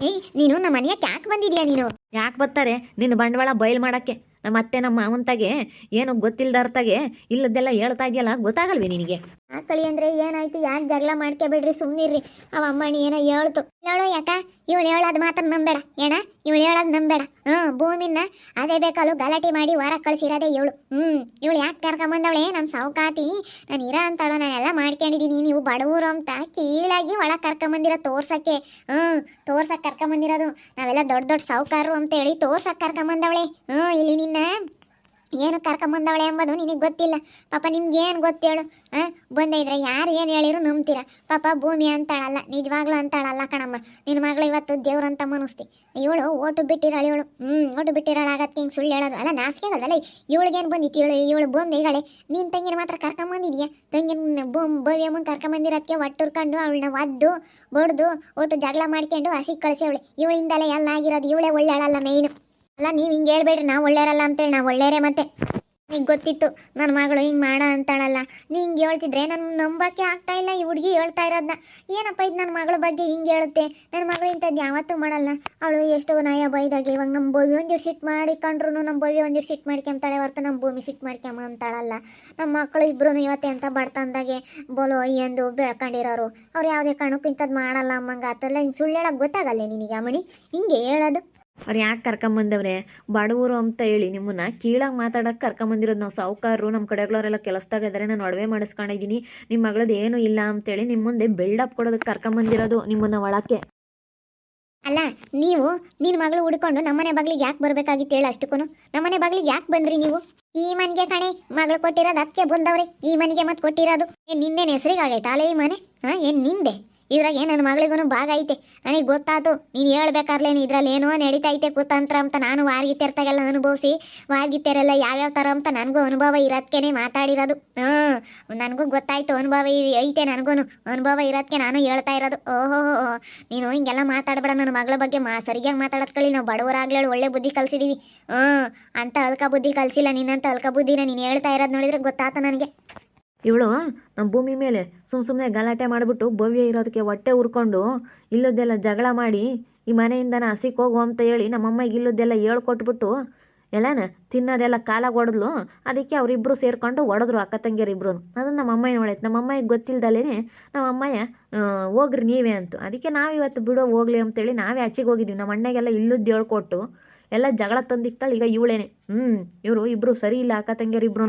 ಏಯ್ ನೀನು ನಮ್ಮ ಮನೆಯಕ್ಕೆ ಯಾಕೆ ಬಂದಿದ್ಯಾ ನೀನು? ಯಾಕೆ ಬರ್ತಾರೆ? ನಿನ್ನ ಬಂಡವಾಳ ಬಯಲು ಮಾಡಕ್ಕೆ. ನಮ್ಮ ಅತ್ತೆ ನಮ್ಮ ಮಾವಂತಾಗೆ ಏನು ಗೊತ್ತಿಲ್ದರ್ತಾಗೆ ಇಲ್ಲದೆಲ್ಲ ಹೇಳ್ತಾ ಇದೆಯಲ್ಲ ಗೊತ್ತಾಗಲ್ವೇ ನಿನಗೆ? ಆಕಳಿ ಅಂದ್ರೆ ಏನಾಯ್ತು? ಯಾಕೆ ಜಗಳ ಮಾಡ್ಕೊಬೇಡ್ರಿ ಸುಮ್ಮನಿರ್ರಿ ಅವ ಅಮ್ಮಣಿ ಏನೋ ಹೇಳ್ತು. ಹೇಳು ಯಾಕ? ಇವಳು ಹೇಳೋದು ಮಾತ್ರ ನಂಬೇಡ, ಏನ? ಇವಳು ಹೇಳೋದು ನಂಬೇಡ. ಹ್ಞೂ ಭೂಮಿನ ಅದೇ ಬೇಕಾಲು ಗಲಾಟೆ ಮಾಡಿ ವಾರ ಕಳಿಸಿರೋದೆ ಇವಳು. ಹ್ಞೂ ಇವಳು ಯಾಕೆ ಕರ್ಕೊಂಬಂದವಳೆ? ನಮ್ಮ ಸಾವುಕಾತಿ. ನಾನು ಇರ ಅಂತಾಳು ನಾನೆಲ್ಲ ಮಾಡ್ಕೊಂಡಿದ್ದೀನಿ ನೀವು ಬಡವರು ಅಂತ ಕೀಳಾಗಿ ಒಳಗೆ ಕರ್ಕೊಂಬಂದಿರೋ ತೋರ್ಸಕ್ಕೆ. ಹ್ಞೂ ತೋರ್ಸಕ್ಕೆ ಕರ್ಕೊಂಬಂದಿರೋದು. ನಾವೆಲ್ಲ ದೊಡ್ಡ ದೊಡ್ಡ ಸಾವುಕಾರರು ಅಂತೇಳಿ ತೋರ್ಸಕ್ಕೆ ಕರ್ಕೊಂಬಂದವಳೆ. ಹ್ಞೂ ಇಲ್ಲಿ ನಿನ್ನ ಏನು ಕರ್ಕೊಂಬಂದವಳೆ ಎಂಬುದು ನಿನಗೆ ಗೊತ್ತಿಲ್ಲ. ಪಾಪ ನಿಮ್ಗೆ ಏನು ಗೊತ್ತೇಳು ಆ, ಬಂದಿದ್ರೆ ಯಾರು ಏನು ಹೇಳಿರು ನಂಬ್ತೀರ? ಪಾಪ ಭೂಮಿ ಅಂತಾಳಲ್ಲ, ನಿಜವಾಗ್ಲೂ ಅಂತಾಳಲ್ಲ ಕಣಮ್ಮ. ನಿನ್ನ ಮಗಳು ಇವತ್ತು ದೇವ್ರಂತ ಮನಸ್ತಿ. ಇವಳು ಓಟು ಬಿಟ್ಟಿರಾಳು ಇವಳು. ಹ್ಞೂ ಓಟು ಬಿಟ್ಟಿರಾಳು ಆಗತ್ತೆ ಹಿಂಗೆ ಸುಳ್ಳು ಹೇಳೋದು. ಅಲ್ಲ, ನಾಚಿಕೆ ಅದಲ್ಲ ಇವಳಿಗೇನು ಬಂದಿತ್ತು? ಇವಳು ಇವಳು ಬಂದು ಈಗಳೆ ನೀನು ತಂಗಿನ ಮಾತ್ರ ಕರ್ಕೊಂಬಂದಿದ್ಯಾ? ತಂಗಿನ ಬೊಮ್ ಭವ್ಯಮ್ಮನ ಕರ್ಕೊಂಬಂದಿರೋದಕ್ಕೆ ಒಟ್ಟುರ್ಕೊಂಡು ಅವಳನ್ನ ಒದ್ದು, ಬಡ್ದು, ಒಟ್ಟು ಜಗಳ ಮಾಡ್ಕೊಂಡು ಹಸಿ ಕಳಿಸಿ ಅವಳು. ಇವಳಿಂದಲೇ ಎಲ್ಲ ಆಗಿರೋದು. ಇವಳೇ ಒಳ್ಳೆಯಳಲ್ಲ ಮೇಯ್ನು ಅಲ್ಲ, ನೀವು ಹಿಂಗೆ ಹೇಳ್ಬೇಡ್ರಿ, ನಾವು ಒಳ್ಳೆಯರಲ್ಲ ಅಂತೇಳಿ, ನಾವು ಒಳ್ಳೆಯರೇ ಮತ್ತೆ. ನಿಮಗೆ ಗೊತ್ತಿತ್ತು ನನ್ನ ಮಗಳು ಹಿಂಗೆ ಮಾಡ ಅಂತಾಳಲ್ಲ. ನೀ ಹಿಂಗೆ ಹೇಳ್ತಿದ್ರೆ ನನ್ನ ನಂಬಕ್ಕೆ ಆಗ್ತಾ ಇಲ್ಲ, ಈ ಹುಡುಗಿ ಹೇಳ್ತಾ ಇರೋದನ್ನ ಏನಪ್ಪ ಇದು ನನ್ನ ಮಗಳ ಬಗ್ಗೆ ಹಿಂಗೆ ಹೇಳುತ್ತೆ? ನನ್ನ ಮಗಳು ಇಂಥದ್ದು ಯಾವತ್ತೂ ಮಾಡಲ್ಲ. ಅವಳು ಎಷ್ಟೋ ನಯ ಬೈದಾಗೆ, ಇವಾಗ ನಮ್ಮ ಭೂಮಿ ಒಂದಿಟ್ಟು ಸಿಟ್ಟು ಮಾಡಿಕೊಂಡ್ರು ನಮ್ಮ ಭೂಮಿ ಒಂದಿಟ್ಟು ಸಿಟ್ಟು ಮಾಡ್ಕೊಂತಾಳೆ ಹೊರತು ನಮ್ಮ ಭೂಮಿ ಸಿಟ್ಟು ಮಾಡ್ಕೊಂಬ ಅಂತಾಳಲ್ಲ. ನಮ್ಮ ಮಕ್ಕಳು ಇಬ್ಬರು ಇವತ್ತೆ ಅಂತ ಬಡ್ತಂದಾಗೆ ಬೋಲು ಎಂದು ಬೆಳ್ಕೊಂಡಿರೋರು ಅವ್ರು ಯಾವುದೇ ಕಾರಣಕ್ಕೂ ಇಂಥದ್ದು ಮಾಡಲ್ಲ ಅಮ್ಮಂಗೆ. ಆತಲ್ಲ ಹಿಂಗೆ ಸುಳ್ಳು ಹೇಳಕ್ಕೆ ಗೊತ್ತಾಗಲ್ಲ ನಿನಗೆ ಅಮ್ಮಣಿ ಹಿಂಗೆ ಹೇಳೋದು. ಅವ್ರು ಯಾಕೆ ಕರ್ಕೊಂಬಂದವ್ರೆ? ಬಡವರು ಅಂತ ಹೇಳಿ ನಿಮ್ಮನ್ನ ಕೀಳಾಗಿ ಮಾತಾಡಕ್ಕೆ ಕರ್ಕೊಂಬಂದಿರೋದು ನಾವು ಸಾವುಕಾರರು ನಮ್ಮ ಕಡೆಗಳವರೆಲ್ಲ ಕೆಲಸದಾಗ ಇದ್ದಾರೆ ನಾನು ಒಡವೆ ಮಾಡಿಸ್ಕೊಂಡಿದ್ದೀನಿ ನಿಮ್ಮ ಮಗಳದ್ದು ಏನೂ ಇಲ್ಲ ಅಂತೇಳಿ ನಿಮ್ಮ ಮುಂದೆ ಬಿಲ್ಡಪ್ ಕೊಡೋದಕ್ಕೆ ಕರ್ಕೊಂಬಂದಿರೋದು ನಿಮ್ಮನ್ನ ಒಳಕ್ಕೆ. ಅಲ್ಲ, ನೀವು ನಿನ್ನ ಮಗಳು ಹುಡ್ಕೊಂಡು ನಮ್ಮನೆ ಬಾಗಿಲಿಗೆ ಯಾಕೆ ಬರಬೇಕಾಗಿತ್ತು ಹೇಳು ಅಷ್ಟಕ್ಕೂ ನಮ್ಮನೆ ಬಾಗಿಲಿಗೆ ಯಾಕೆ ಬಂದ್ರಿ ನೀವು? ಈ ಮನೆಗೆ ಕಣೆ, ಮಗಳು ಕೊಟ್ಟಿರೋದು ಅದಕ್ಕೆ ಬಂದವ್ರೆ, ಈ ಮನೆಗೆ ಮತ್ತೆ ಕೊಟ್ಟಿರೋದು. ಏನ್ ನಿನ್ನೇನು ಹೆಸರಿಗಾಗೈತಾ ಅಲ್ಲ ಈ ಮನೆ? ಹಾಂ, ಏನು ನಿಂದೆ? ಇದ್ರಾಗ ಏನು ನನ್ನ ಮಗಳಿಗೂ ಭಾಗ ಐತೆ. ನನಗೆ ಗೊತ್ತಾತು, ನೀನು ಹೇಳ್ಬೇಕಾರ್ಲೇನು ಇದ್ರಲ್ಲಿ ಏನೋ ನಡೀತೈತೆ ಕುತಂತ್ರ ಅಂತ ನಾನು ವಾರ್ಗಿತ್ತೆರ್ತಾಗೆಲ್ಲ ಅನುಭವಿಸಿ, ವಾರ್ಗಿತ್ತೆರೆಲ್ಲ ಯಾವ್ಯಾವ ಥರ ಅಂತ ನನಗೂ ಅನುಭವ ಇರೋದಕ್ಕೇನೆ ಮಾತಾಡಿರೋದು. ಹ್ಞೂ ನನಗೂ ಗೊತ್ತಾಯ್ತು ಅನುಭವ ಐತೆ ನನಗೂ ಅನುಭವ ಇರೋದಕ್ಕೆ ನಾನು ಹೇಳ್ತಾ ಇರೋದು. ಓಹೋ ನೀನು ಹಿಂಗೆಲ್ಲ ಮಾತಾಡಬೇಡ ನನ್ನ ಮಗಳ ಬಗ್ಗೆ ಮಾ, ಸರಿಯಾಗಿ ಮಾತಾಡೋದ್ ಕಳಿ ನಾವು ಬಡವರಾಗ್ಲೇಳು ಒಳ್ಳೆ ಬುದ್ಧಿ ಕಲ್ಸಿದೀವಿ. ಹ್ಞೂ ಅಂತ ಅಲ್ಕ ಬುದ್ಧಿ ಕಲ್ಸಿಲ್ಲ, ನಿನ್ನಂತ ಅಲ್ಕ ಬುದ್ಧಿನ ನೀನು ಹೇಳ್ತಾ ಇರೋದು ನೋಡಿದ್ರೆ ಗೊತ್ತಾತ ನನಗೆ. ಇವಳು ನಮ್ಮ ಭೂಮಿ ಮೇಲೆ ಸುಮ್ಮ ಸುಮ್ಮನೆ ಗಲಾಟೆ ಮಾಡಿಬಿಟ್ಟು ಭವ್ಯ ಇರೋದಕ್ಕೆ ಹೊಟ್ಟೆ ಉರ್ಕೊಂಡು ಇಲ್ಲದ್ದೆಲ್ಲ ಜಗಳ ಮಾಡಿ ಈ ಮನೆಯಿಂದನ ಹಸಿಕ್ ಹೋಗು ಅಂತ ಹೇಳಿ ನಮ್ಮಮ್ಮಗೆ ಇಲ್ಲದ್ದೆಲ್ಲ ಹೇಳ್ಕೊಟ್ಬಿಟ್ಟು ಎಲ್ಲನ ತಿನ್ನೋದೆಲ್ಲ ಕಾಲ ಹೊಡೆದ್ಲು ಅದಕ್ಕೆ ಅವರಿಬ್ಬರು ಸೇರ್ಕೊಂಡು ಹೊಡೆದ್ರು ಅಕ್ಕ ತಂಗಿಯರಿಬ್ರು ಅದನ್ನು ನಮ್ಮ ಅಮ್ಮಾಯಿ ನೋಡೈತೆ ನಮ್ಮ ಅಮ್ಮಾಯಿಗೆ ಗೊತ್ತಿಲ್ದಲೇ ನಮ್ಮ ಹೋಗ್ರಿ ನೀವೇ ಅಂತು. ಅದಕ್ಕೆ ನಾವು ಇವತ್ತು ಬಿಡೋ ಹೋಗ್ಲಿ ಅಂತೇಳಿ ನಾವೇ ಆಚೆಗೆ ಹೋಗಿದ್ವಿ. ನಮ್ಮ ಅಣ್ಣಗೆಲ್ಲ ಇಲ್ಲದ್ದು ಹೇಳ್ಕೊಟ್ಟು ಎಲ್ಲ ಜಗಳ ತಂದಿಕ್ತಾಳೆ ಈಗ ಇವಳೇನೆ. ಹ್ಞೂ ಇವರು ಇಬ್ಬರು ಸರಿ ಇಲ್ಲ ಅಕ್ಕ ತಂಗಿಯರಿಬ್ರು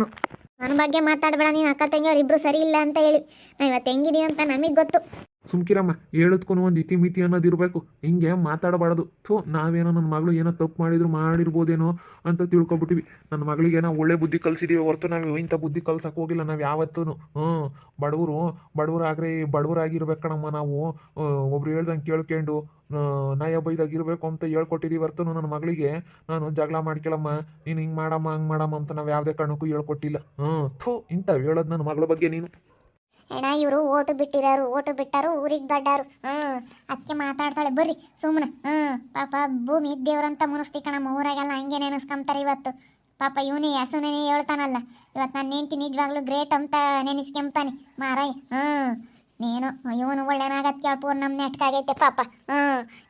ನನ್ನ ಬಗ್ಗೆ ಮಾತಾಡಬೇಡ, ನೀನು ಅಕ್ಕ ತಂಗಿಯವ್ರು ಇಬ್ರು ಸರಿ ಇಲ್ಲ ಅಂತ ಹೇಳಿ. ನಾ ಇವತ್ತು ಹೆಂಗಿದೀನಿ ಅಂತ ನಮಗೆ ಗೊತ್ತು. ಸುಮ್ಕಿರಮ್ಮ, ಹೇಳದ್ಕೊನು ಒಂದು ಇತಿಮಿತಿ ಅನ್ನೋದು ಇರಬೇಕು. ಹಿಂಗೆ ಮಾತಾಡಬಾರ್ದು. ಥೂ, ನಾವೇನೋ ನನ್ನ ಮಗಳು ಏನೋ ತಪ್ಪು ಮಾಡಿದ್ರು ಮಾಡಿರ್ಬೋದೇನೋ ಅಂತ ತಿಳ್ಕೊಬಿಟ್ಟಿವಿ. ನನ್ನ ಮಗಳಿಗೆ ನಾವು ಒಳ್ಳೆ ಬುದ್ಧಿ ಕಲಿಸಿದೀವಿ. ಹೊರತು ನಾವು ಇಂಥ ಬುದ್ಧಿ ಕಲ್ಸಕ್ಕೆ ಹೋಗಿಲ್ಲ ನಾವು ಯಾವತ್ತೂ ಹ್ಞೂ, ಬಡವರು, ಬಡವರಾಗ್ರೆ ಬಡವರಾಗಿರ್ಬೇಕಣಮ್ಮ ನಾವು. ಒಬ್ರು ಹೇಳ್ದಂಗೆ ಕೇಳ್ಕೊಂಡು ನಯ ಬೈದಾಗಿರ್ಬೇಕು ಅಂತ ಹೇಳ್ಕೊಟ್ಟಿದ್ದೀವಿ ಹೊರತು ನನ್ನ ಮಗಳಿಗೆ ನಾನು ಜಗಳ ಮಾಡ್ಕೊಳಮ್ಮ, ನೀನು ಹಿಂಗೆ ಮಾಡಮ್ಮ, ಹಂಗೆ ಮಾಡಮ್ಮ ಅಂತ ನಾವು ಯಾವುದೇ ಕಾರಣಕ್ಕೂ ಹೇಳ್ಕೊಟ್ಟಿಲ್ಲ. ಹ್ಞೂ, ಥೂ, ಇಂಥವು ಹೇಳೋದು ನನ್ನ ಮಗಳ ಬಗ್ಗೆ ನೀನು. ಅಣ್ಣ ಇವರು ಓಟು ಬಿಟ್ಟಿರೋರು, ಓಟು ಬಿಟ್ಟಾರು, ಊರಿಗೆ ದೊಡ್ಡಾರು ಹ್ಞೂ ಅದಕ್ಕೆ ಮಾತಾಡ್ತಾಳೆ. ಬರ್ರಿ ಸುಮ್ಮನೆ ಹ್ಞೂ ಪಾಪ ಭೂಮಿ ದೇವ್ರಂತ ಮುನಿಸ್ತಿ ಕಣಮ್ಮ, ಊರಾಗೆಲ್ಲ ಹಂಗೆ ನೆನೆಸ್ಕೊಂತಾರೆ ಇವತ್ತು. ಪಾಪ ಇವನೇ ಹಸುನೇ ಹೇಳ್ತಾನಲ್ಲ. ಇವತ್ತು ನನ್ನ ಹೆಂಡ್ತಿ ನಿಜವಾಗ್ಲೂ ಗ್ರೇಟ್ ಅಂತ ನೆನೆಸ್ಕೊಂತಾನೆ ಮಾರಾಯ್. ಹ್ಞೂ ನೀನು, ಇವನು ಕೇಳ ಕೇಳ್ಪೂರ್ ನಮ್ಮ ನೆಟ್ಕಾಗೈತೆ ಪಾಪ. ಹ್ಞೂ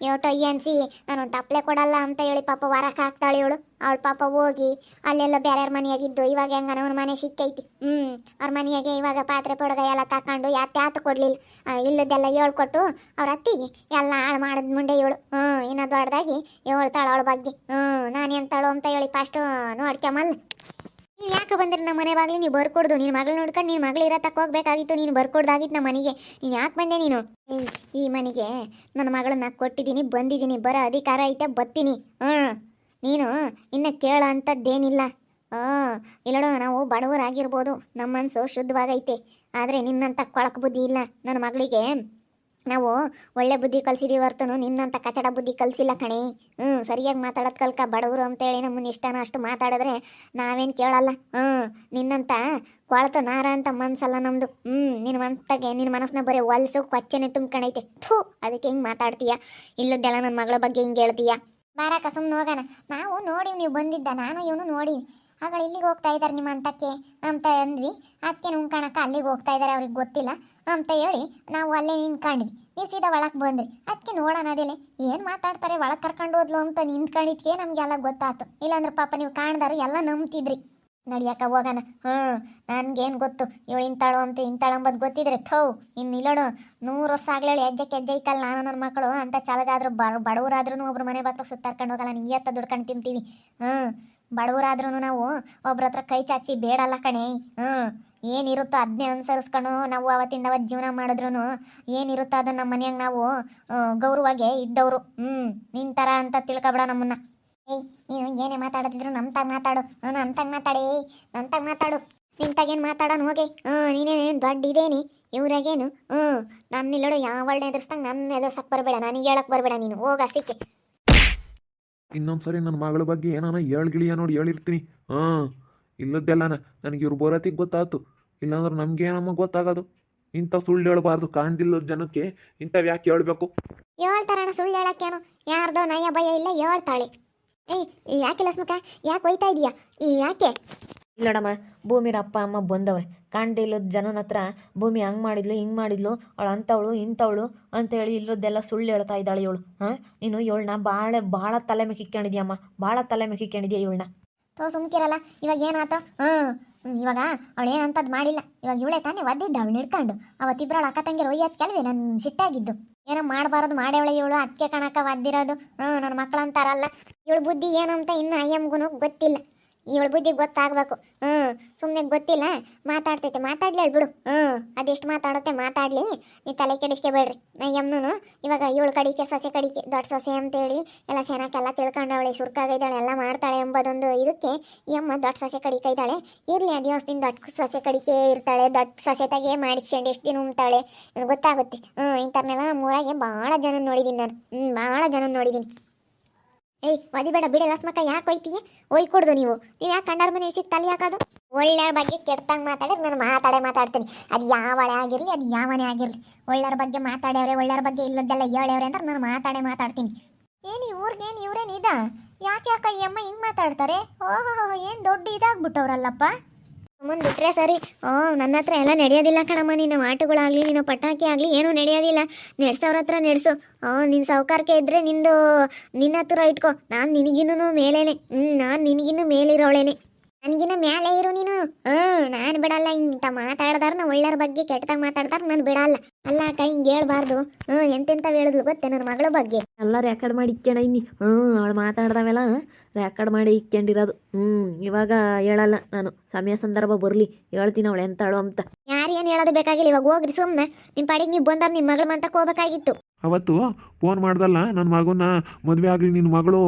ಇವತ್ತು ಏನ್ಸಿ ನಾನು ತಪ್ಪಲೆ ಕೊಡಲ್ಲ ಅಂತ ಹೇಳಿ ಪಾಪ ವಾರಕ್ಕೆ ಹಾಕ್ತಾಳೆ ಇವಳು. ಅವಳು ಪಾಪ ಹೋಗಿ ಅಲ್ಲೆಲ್ಲ ಬೇರೆಯವ್ರ ಮನೆಯಾಗಿದ್ದು, ಇವಾಗ ಹೆಂಗನ ಅವ್ರ ಮನೆ ಸಿಕ್ಕೈತಿ. ಹ್ಞೂ ಅವ್ರ ಮನೆಯಾಗೆ ಇವಾಗ ಪಾತ್ರೆ, ಪೊಡಗ ಎಲ್ಲ ತಕೊಂಡು ಯಾತ್ ಯಾತ ಕೊಡ್ಲಿಲ್ಲ. ಇಲ್ಲದೆಲ್ಲ ಹೇಳ್ಕೊಟ್ಟು ಅವ್ರ ಅತ್ತಿಗೆ ಎಲ್ಲ ಹಾಳು ಮಾಡಿದ ಮುಂಡೆ ಇವಳು. ಹ್ಞೂ ಇನ್ನು ದೊಡ್ಡದಾಗಿ ಹೇಳ್ತಾಳ ಅವಳ ಬಗ್ಗೆ. ಹ್ಞೂ ನಾನು ಎಂತಾಳು ಅಂತ ಹೇಳಿ ಫಸ್ಟು ನೋಡ್ಕೊಂಬಲ್ಲ ನೀವು ಯಾಕೆ ಬಂದ್ರಿ ನಮ್ಮ ಮನೆ ಬಾಗಿಲು ನೀವು ಬರ್ಕೊಡ್ದು. ನಿನ್ನ ಮಗಳು ನೋಡ್ಕೊಂಡು ನಿನ್ನ ಮಗಳು ಇರೋ ತಕ್ಕ ಹೋಗ್ಬೇಕಾಗಿತ್ತು. ನೀನು ಬರ್ಕೊಡ್ದಾಗಿತ್ತು ನಮ್ಮ ಮನೆಗೆ. ನೀನು ಯಾಕೆ ಬಂದೆ ನೀನು? ಈ ಮನೆಗೆ ನನ್ನ ಮಗಳನ್ನ ಕೊಟ್ಟಿದ್ದೀನಿ, ಬಂದಿದ್ದೀನಿ. ಬರೋ ಅಧಿಕಾರ ಐತೆ, ಬತ್ತೀನಿ. ಹ್ಞೂ ನೀನು ಇನ್ನ ಕೇಳ ಅಂಥದ್ದೇನಿಲ್ಲ ಹಾಂ ಇಲ್ಲಡು, ನಾವು ಬಡವರಾಗಿರ್ಬೋದು. ನಮ್ಮ ಮನಸ್ಸು ಶುದ್ಧವಾಗೈತೆ. ಆದರೆ ನಿನ್ನಂಥ ಕೊಳಕು ಬುದ್ಧಿ ಇಲ್ಲ. ನನ್ನ ಮಗಳಿಗೆ ನಾವು ಒಳ್ಳೆ ಬುದ್ಧಿ ಕಲ್ಸಿದೀವಿ ಹೊರ್ತನು ನಿನ್ನಂಥ ಕಚಡ ಬುದ್ಧಿ ಕಲಿಸಿಲ್ಲ ಕಣೆ. ಹ್ಞೂ ಸರಿಯಾಗಿ ಮಾತಾಡೋದು ಕಲ್ಕ, ಬಡವರು ಅಂತೇಳಿ ನಮ್ಮನ್ನ ಇಷ್ಟನ ಅಷ್ಟು ಮಾತಾಡಿದ್ರೆ ನಾವೇನು ಕೇಳಲ್ಲ. ಹ್ಞೂ ನಿನ್ನಂಥ ಕೊಳತು ನಾರ ಅಂತ ಮನ್ಸಲ್ಲ ನಮ್ಮದು ಹ್ಞೂ ನಿನ್ನ ಮನ್ಸಾಗೆ ನಿನ್ನ ಮನಸ್ಸನ್ನ ಬರೀ ಹೊಲ್ಸು ಕೊಚ್ಚನೆ ತುಂಬ್ಕೊಂಡೈತೆ ಥೂ, ಅದಕ್ಕೆ ಹಿಂಗೆ ಮಾತಾಡ್ತೀಯ? ಇಲ್ಲದ್ದೆಲ್ಲ ನನ್ನ ಮಗಳ ಬಗ್ಗೆ ಹಿಂಗೆ ಹೇಳ್ತೀಯ? ಬಾರಕ್ಕ ಸುಮ್ಮನೆ ಹೋಗೋಣ. ನಾವು ನೋಡಿವಿ ನೀವು ಬಂದಿದ್ದ, ನಾನು ಇವನು ನೋಡಿವಿ ಆಗ ಇಲ್ಲಿಗೆ ಹೋಗ್ತಾ ಇದ್ದಾರೆ ನಿಮ್ಮ ಅಂತಕ್ಕೆ ಅಂತ ಅಂದ್ವಿ. ಅದಕ್ಕೆ ಉಂಕಣಕ್ಕ ಅಲ್ಲಿಗೆ ಹೋಗ್ತಾ ಇದ್ದಾರೆ ಅವ್ರಿಗೆ ಗೊತ್ತಿಲ್ಲ ಅಂತ ಹೇಳಿ ನಾವು ಅಲ್ಲೇ ನಿಂತ್ಕೊಂಡ್ವಿ. ನೀವು ಸೀದಾ ಒಳಗೆ ಬಂದ್ರಿ. ಅದಕ್ಕೆ ನೋಡೋಣ ಅದಿಲ್ಲ ಏನು ಮಾತಾಡ್ತಾರೆ, ಒಳಗೆ ಕರ್ಕೊಂಡು ಹೋದ್ಲು ಅಂತ ನಿಂತ್ಕೊಂಡಿದ್ಕೆ ನಮಗೆಲ್ಲ ಗೊತ್ತಾಯ್ತು ಇಲ್ಲಾಂದ್ರೆ ಪಾಪ ನೀವು ಕಾಣ್ದಾರು ಎಲ್ಲ ನಂಬ್ತಿದ್ರಿ. ನಡಿಯಕ್ಕ ಹೋಗೋಣ. ಹ್ಞೂ ನನಗೇನು ಗೊತ್ತು. ಇವಳು ಇಂತಾಳು ಅಂತ ಇಂತಾಳು ಅಂಬದು ಗೊತ್ತಿದ್ರೆ ಥೌ, ಇನ್ನು ಇಲ್ಲೋಡು. ನೂರು ವರ್ಷ ಆಗ್ಲೇಳಿ ಹೆಜ್ಜೆಕ್ಕೆ ಹೆಜ್ಜೆ ಇಕ್ಕಲ್ಲ ನಾನು ನನ್ನ ಮಕ್ಕಳು. ಅಂತ ಚಳಗಾದ್ರು ಬಡ ಬಡವರಾದ್ರೂ ಒಬ್ರು ಮನೆ ಬಾಕ್ಲು ಸುತ್ತಾರ್ಕೊಂಡು ಹೋಗಲ್ಲ. ನಿಯತ್ತ ದುಡ್ಕೊಂಡು ತಿಂತೀವಿ. ಹ್ಞೂ ಬಡವರಾದ್ರೂ ನಾವು ಒಬ್ರ ಹತ್ರ ಕೈ ಚಾಚಿ ಬೇಡಲ್ಲ ಕಣೆ. ಹ್ಞೂ ಏನಿರುತ್ತೋ ಅದನ್ನೇ ಅನುಸರಿಸ್ಕೊಂಡು ನಾವು ಅವತ್ತಿಂದ ಅವತ್ತು ಜೀವನ ಮಾಡಿದ್ರು ಏನಿರುತ್ತೋ ಅದನ್ನ ನಮ್ಮ ಮನೆಯಾಗ ನಾವು ಗೌರವಾಗೆ ಇದ್ದವರು. ಹ್ಞೂ ನಿನ್ ಥರ ಅಂತ ತಿಳ್ಕೊಬೇಡ ನಮ್ಮನ್ನ. ಏಯ್, ನೀನು ಏನೇ ಮಾತಾಡೋದಿದ್ರು ನಮ್ತಾಗ ಮಾತಾಡು. ಹ್ಞೂ ನಮ್ತಾಗ ಮಾತಾಡೇ. ನಮ್ತಾಗ ಮಾತಾಡು. ನಿಂತಾಗೇನು ಮಾತಾಡೋನು ಹೋಗಿ. ಹ್ಞೂ ನೀನೇನು ದೊಡ್ಡ ಇದೇನಿ ಇವ್ರಾಗೇನು? ಹ್ಞೂ ನನ್ನ ಇಲ್ಲೋಡು ಯಾವಳನ್ನ ಎದುರಿಸ್ದಂಗೆ ನನ್ನ ಎದುರ್ಸಕ್ಕೆ ಬರಬೇಡ. ನನಗೆ ಹೇಳಕ್ಕೆ ಬರಬೇಡ ನೀನು. ಹೋಗ ಸಿಕ್ಕೆ ಇನ್ನೊಂದ್ಸರಿ ನನ್ನ ಮಗಳ ಬಗ್ಗೆ ಏನಾನ ಹೇಳ್ಗಿಳಿಯ ನೋಡಿ ಹೇಳಿರ್ತೀನಿ. ಹಾಂ ಇಲ್ಲದ್ದೆಲ್ಲನ ನನಗೆ ಇವ್ರು ಬರೋತಿಗೆ ಗೊತ್ತಾಯ್ತು ಇಲ್ಲಾಂದ್ರೆ ನಮ್ಗೆ ಏನಮ್ಮ ಗೊತ್ತಾಗೋದು? ಇಂಥ ಸುಳ್ಳು ಹೇಳಬಾರ್ದು ಕಾಣ್ದಿಲ್ಲ ಜನಕ್ಕೆ ಇಂಥವು ಯಾಕೆ ಹೇಳ್ಬೇಕು. ಹೇಳ್ತಾರಣ ಸುಳ್ಳು ಹೇಳಕ್ಕೇನು ಯಾರ್ದೋ ನಯ ಭಯ ಇಲ್ಲ ಹೇಳ್ತಾಳೆ. ಏಯ್ ಯಾಕೆ ಲಸ್ಮಕ್ಕ ಯಾಕೆ ಹೋಯ್ತಾ ಇದೀಯಾ? ಈ ಯಾಕೆ? ಇಲ್ಲಡಮ್ಮ ಭೂಮಿರ ಅಪ್ಪ ಅಮ್ಮ ಬಂದವ್ರೆ. ಕಾಣ್ದೇ ಇಲ್ಲದ ಜನನ ಹತ್ರ ಭೂಮಿ ಹಂಗೆ ಮಾಡಿದ್ಲು ಹಿಂಗೆ ಮಾಡಿದ್ಲು ಅವಳು ಅಂಥವಳು ಇಂಥವಳು ಅಂತೇಳಿ ಇಲ್ಲದೆಲ್ಲ ಸುಳ್ಳು ಹೇಳ್ತಾ ಇದ್ದಾಳೆ ಇವಳು. ಹಾಂ? ನೀನು ಇವಳನ್ನ ಭಾಳ ಭಾಳ ತಲೆ ಮೆಕ್ಕಿಕೊಂಡಿದ್ಯಮ್ಮ ಭಾಳ ತಲೆ ಮೆಕ್ಕಿಕೊಂಡಿದ್ಯಾ ಇವಳನ್ನ ತೋ ಸುಮ್ಕಿರಲ್ಲ ಇವಾಗ ಹ್ಮ್ ಹ್ಮ್, ಇವಾಗ ಅವಳು ಏನಂತದ್ ಮಾಡಿಲ್ಲ. ಇವಾಗ ಇವಳೆ ತಾನೇ ಒದ್ದಿದ್ದ ಅವಳು ಹಿಡ್ಕೊಂಡು. ಅವತ್ತಿಬ್ರಳು ಅಕ್ಕ ತಂಗಿರು ಒಯ್ಯತ್ ಕೆಲವೇ ನನ್ನ ಸಿಟ್ಟಾಗಿದ್ದು. ಏನೋ ಮಾಡಬಾರದು ಮಾಡೇವಳೆ ಇವಳು ಅದಕ್ಕೆ ಕಣಕ ಒದ್ದಿರೋದು. ಹ್ಞೂ ನನ್ನ ಮಕ್ಕಳು ಅಂತಾರಲ್ಲ. ಇವಳು ಬುದ್ಧಿ ಏನು ಅಂತ ಇನ್ನು ಅಯ್ಯಮ್ಗೂ ಗೊತ್ತಿಲ್ಲ. ಇವಳ ಬುದ್ಧಿ ಗೊತ್ತಾಗಬೇಕು. ಹ್ಞೂ ಸುಮ್ಮನೆ ಗೊತ್ತಿಲ್ಲ. ಮಾತಾಡ್ತೈತೆ. ಮಾತಾಡ್ಲಿ ಬಿಡು. ಹ್ಞೂ ಅದೆಷ್ಟು ಮಾತಾಡುತ್ತೆ ಮಾತಾಡಲಿ. ನೀ ತಲೆ ಕೆಡಿಸ್ಕೋಬೇಡ್ರಿ. ಅಯ್ಯಮ್ಮನೂ ಇವಾಗ ಇವಳು ಕಡಿಕೆ, ಸಸೆ ಕಡಿಕೆ, ದೊಡ್ಡ ಸೊಸೆ ಅಂತೇಳಿ ಎಲ್ಲ ಸೆನಕ್ಕೆಲ್ಲ ತಿಳ್ಕೊಂಡವಳೆ ಸುರ್ಕಾಗಿದ್ದಾಳೆ ಎಲ್ಲ ಮಾಡ್ತಾಳೆ ಎಂಬುದೊಂದು ಇದಕ್ಕೆ ಯಮ್ಮ ದೊಡ್ಡ ಸೊಸೆ ಕಡಿಕೆ ಇದ್ದಾಳೆ ಇರಲಿ, ಆ ದಿವಸದಿಂದ ದೊಡ್ಡ ಸೊಸೆ ಕಡಿಕೆ ಇರ್ತಾಳೆ. ದೊಡ್ಡ ಸೊಸೆ ತಗೆ ಮಾಡಿಸ್ಕೊಂಡು ಎಷ್ಟು ದಿನ ಉಮ್ತಾಳೆ ಗೊತ್ತಾಗುತ್ತೆ. ಹ್ಞೂ ಇಂಥವ್ರನ್ನೆಲ್ಲ ಊರಾಗೆ ಭಾಳ ಜನ ನೋಡಿದ್ದೀನಿ ನಾನು. ಹ್ಞೂ ಭಾಳ ಜನ ನೋಡಿದ್ದೀನಿ ಏಯ್ ಒದಿಬೇಡ ಬಿಡಿ ಲಸ್ಮಕ್ಕ ಯಾಕೆ ಒಯ್ತೀಯ ಒಯ್ ಕೊಡ್ದು ನೀವು. ನೀವು ಯಾಕೆ ಕಂಡಾರ ಮನೆ ಸಿಕ್ ತಲೆ ಹಾಕೋದು? ಒಳ್ಳೆಯ ಬಗ್ಗೆ ಕೆಟ್ಟಂಗೆ ಮಾತಾಡಿದ್ರೆ ನಾನು ಮಾತಾಡೇ ಮಾತಾಡ್ತೀನಿ. ಅದು ಯಾವಳೆ ಆಗಿರಲಿ, ಅದು ಯಾವನೇ ಆಗಿರಲಿ. ಒಳ್ಳೆಯವ್ರ ಬಗ್ಗೆ ಮಾತಾಡ್ಯವ್ರೆ, ಒಳ್ಳೆಯವ್ರ ಬಗ್ಗೆ ಇಲ್ಲದ್ದೆಲ್ಲ ಹೇಳವ್ರೆ ಅಂದ್ರೆ ನಾನು ಮಾತಾಡೇ ಮಾತಾಡ್ತೀನಿ. ಏನು ಇವ್ರಿಗೆ ಏನು ಇವ್ರೇನು ಇದ? ಯಾಕೆ ಯಾಕ ಈ ಅಮ್ಮ ಹಿಂಗೆ ಮಾತಾಡ್ತಾರೆ? ಓಹೋ ಏನು ದೊಡ್ಡ ಇದಾಗ್ಬಿಟ್ಟವ್ರಲ್ಲಪ್ಪ. ಮುಂದೆ ಬಿಟ್ರೆ ಸರಿ. ಓ, ನನ್ನ ಹತ್ರ ಎಲ್ಲ ನಡೆಯೋದಿಲ್ಲ ಕಣಮ್ಮ. ನಿನ್ನ ಮಾಟುಗಳಾಗಲಿ ನಿನ್ನ ಪಟಾಕಿ ಆಗಲಿ ಏನೂ ನಡೆಯೋದಿಲ್ಲ. ನಡೆಸೋರ ಹತ್ರ ನಡೆಸು. ಓ ನಿನ್ನ ಸಾವುಕಾರಕ್ಕೆ ಇದ್ದರೆ ನಿಂದು ನಿನ್ನ ಹತ್ರ ಇಟ್ಕೋ. ನಾನು ನಿನಗಿನ್ನೂ ಮೇಲೇನೆ. ಹ್ಞೂ ನಾನು ನಿನಗಿನ್ನೂ ಮೇಲಿರೋಳೇನೆ. ನನಗಿನ್ನ ಮ್ಯಾಲೆ ಇರು ನೀನು. ಹ್ಮ್ ನಾನು ಬಿಡಲ್ಲ ಇಂಥ ಮಾತಾಡ್ದಾರ ನಾ ಒಳ್ಳೆಯವ್ರ ಬಗ್ಗೆ ಕೆಟ್ಟದಾಗ ಮಾತಾಡ್ದಾರ ನಾನು ಬಿಡಲ್ಲ. ಅಲ್ಲ ಅಕ್ಕ ಹಿಂಗೆ ಹೇಳ್ಬಾರ್ದು. ಹ್ಮ್ ಎಂತೆಂತ ಹೇಳಿದ್ಲು ಗೊತ್ತೆ ನನ್ನ ಮಗಳ ಬಗ್ಗೆ? ಎಲ್ಲ ರೆಕಾರ್ಡ್ ಮಾಡಿ ಇಕ್ಕಣ ಇನ್ನಿ. ಹ್ಮ್ ಅವಳು ಮಾತಾಡ್ದವೆಲ್ಲ ರೆಕಾರ್ಡ್ ಮಾಡಿ ಇಕ್ಕೊಂಡಿರೋದು. ಹ್ಮ್ ಇವಾಗ ಹೇಳಲ್ಲ ನಾನು. ಸಮಯ ಸಂದರ್ಭ ಬರ್ಲಿ. ಹೇಳ್ತೀನಿ ಅವಳು ಎಂತಾಳು ಅಂತ. ಯಾರು ಏನು ಹೇಳೋದು ಬೇಕಾಗಿಲ್ಲ ಇವಾಗ ಹೋಗ್ರಿ ಸುಮ್ಮನೆ ನಿಮ್ಮ ಪಾಡಿಗೆ ನೀವು ಬಂದಾರ ನಿಮ್ಮ ಮಗಳ ಮಂತಕ್ಕೆ ಹೋಗ್ಬೇಕಾಗಿತ್ತು. ಅವತ್ತು ಫೋನ್ ಮಾಡ್ದಲ್ಲ ನನ್ನ ಮಗನ ಮದುವೆ ಆಗಲಿ ನಿನ್ನ ಮಗಳು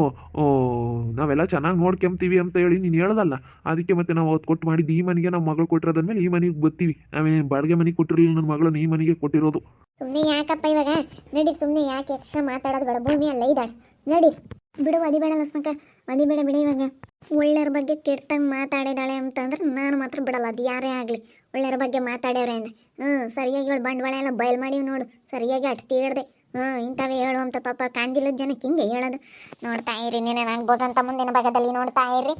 ನಾವೆಲ್ಲ ಚೆನ್ನಾಗಿ ನೋಡ್ಕೊಂತೀವಿ ಅಂತ ಹೇಳಿ ನೀನು ಹೇಳ್ದಲ್ಲ. ಅದಕ್ಕೆ ಮತ್ತೆ ನಾವು ಅವತ್ತು ಕೊಟ್ಟು ಮಾಡಿದ್ದು ಈ ಮನೆಗೆ ನಮ್ಮ ಮಗಳು ಕೊಟ್ಟಿರೋದ್ಮೇಲೆ ಈ ಮನೆಗೆ ಬರ್ತೀವಿ. ನಾವೇನು ಬಾಡಿಗೆ ಮನೆಗೆ ಕೊಟ್ಟಿರಲಿಲ್ಲ ನನ್ನ ಮಗಳನ್ನ ಈ ಮನೆಗೆ ಕೊಟ್ಟಿರೋದು. ಸುಮ್ಮನೆ ಯಾಕಪ್ಪ ಇವಾಗ? ನಡಿ ಸುಮ್ಮನೆ ಯಾಕೆ ಎಕ್ಸ್ಟ್ರಾ ಮಾತಾಡೋದು ಬೇಡ, ಭೂಮಿ ಅಲ್ಲ ಇದ್ದಾಳೆ. ನಡಿ. ಬಿಡು ಒದಿಬೇಡ ಲಸ್ಮಕ್ಕ ಒದಿಬೇಡ ಬಿಡಿ ಇವಾಗ. ಒಳ್ಳೆಯವ್ರ ಬಗ್ಗೆ ಕೆಟ್ಟಂಗೆ ಮಾತಾಡಿದಾಳೆ ಅಂತಂದ್ರೆ ನಾನು ಮಾತ್ರ ಬಿಡಲ್ಲ, ಅದು ಯಾರೇ ಆಗಲಿ. ಒಳ್ಳೆಯವ್ರ ಬಗ್ಗೆ ಮಾತಾಡ್ಯವ್ರೆ ಅಂದರೆ. ಹ್ಞೂ ಸರಿಯಾಗಿ ಇವಳು ಬಂಡವಾಳ ಎಲ್ಲ ಬಯಲು ಮಾಡಿವಿ ನೋಡು. ಸರಿಯಾಗಿ ಅಟ್ ತೀಡ್ದೆ ಹ್ಞೂ ಇಂಥವೇ ಹೇಳು ಅಂತ ಪಾಪ ಕಾಣ್ದಿಲ್ಲದ ಜನಕ್ಕೆ ಹಿಂಗೆ ಹೇಳೋದು. ನೋಡ್ತಾ ಇರಿ ನೀನೇನಾಗ್ಬೋದು ಅಂತ ಮುಂದಿನ ಭಾಗದಲ್ಲಿ ನೋಡ್ತಾ ಇರಿ.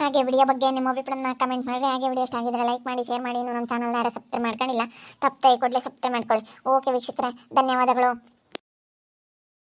ಹಾಗೆ ವಿಡಿಯೋ ಬಗ್ಗೆ ನಿಮ್ಮ ಅಭಿಪ್ರಾಯನ ಕಮೆಂಟ್ ಮಾಡಿರಿ. ಹಾಗೆ ವಿಡಿಯೋ ಆಗಿದ್ರೆ ಲೈಕ್ ಮಾಡಿ ಶೇರ್ ಮಾಡಿ. ನಮ್ಮ ಚಾನಲ್ನ ಯಾರು ಸಬ್ಸ್ಕ್ರೈಬ್ ಮಾಡ್ಕೊಂಡಿಲ್ಲ ತಪ್ಪೇ ಕೂಡಲೇ ಸಬ್ಸ್ಕ್ರೈಬ್ ಮಾಡ್ಕೊಳ್ಳಿ. ಓಕೆ ವೀಕ್ಷಕರೇ, ಧನ್ಯವಾದಗಳು.